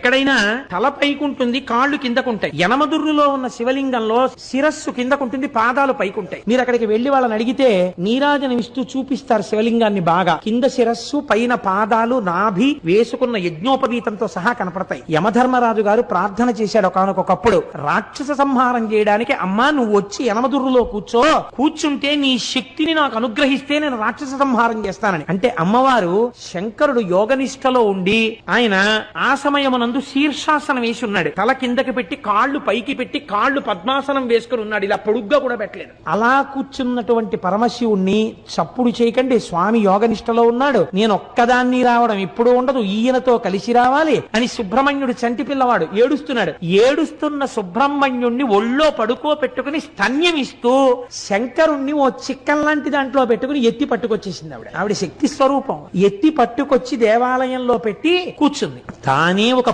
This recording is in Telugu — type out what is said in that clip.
ఎక్కడైనా తల పైకుంటుంది కాళ్ళు కిందకుంటాయి. యనమదుర్రులో ఉన్న శివలింగంలో శిరస్సు కిందకుంటుంది పాదాలు పైకుంటాయి. మీరు అక్కడికి వెళ్ళి వాళ్ళని అడిగితే నీరాజనమిస్తూ చూపిస్తారు శివలింగాన్ని బాగా. కింద శిరస్సు పైన పాదాలు నాభి వేసుకున్న యజ్ఞోపవీతంతో సహా కనపడతాయి. యమధర్మరాజు గారు ప్రార్థన చేశాడు ఒకనొకప్పుడు రాక్షస సంహారం చేయడానికి అమ్మా నువ్వు వచ్చి యనమదుర్రులో కూర్చో. కూర్చుంటే నీ శక్తిని నాకు అనుగ్రహిస్తే నేను రాక్షస సంహారం చేస్తానని. అంటే అమ్మవారు శంకరుడు యోగనిష్టలో ఉండి ఆయన ఆ సమయమునందు శీర్షాసనం వేసి ఉన్నాడు. తల కిందకి పెట్టి కాళ్ళు పైకి పెట్టి కాళ్ళు పద్మాసనం వేసుకుని ఉన్నాడు. ఇలా పొడుగ్గా కూడా పెట్టలేదు. అలా కూర్చున్నటువంటి పరమశివుణ్ణి చప్పుడు చేయకండి. స్వామి యోగనిష్టలో ఉన్నాడు. నేను ఒక్కదాన్ని రావడం ఇప్పుడు ఉండదు. ఈయనతో కలిసి రావాలి అని సుబ్రహ్మణ్యుడు చంటి పిల్లవాడు ఏడుస్తున్నాడు. ఏడుస్తున్న సుబ్రహ్మణ్యుణ్ణి ఒళ్ళో పడుకో పెట్టుకుని స్తన్యమిస్తూ శంకరుణ్ణి ఓ చిక్కన్ లాంటి దాంట్లో పెట్టుకుని ఎత్తి పట్టుకొచ్చేసింది ఆవిడ. ఆవిడ శక్తి స్వరూపం. ఎత్తి పట్టుకొచ్చి దేవాలయంలో పెట్టి కూర్చుంది. తానే ఒక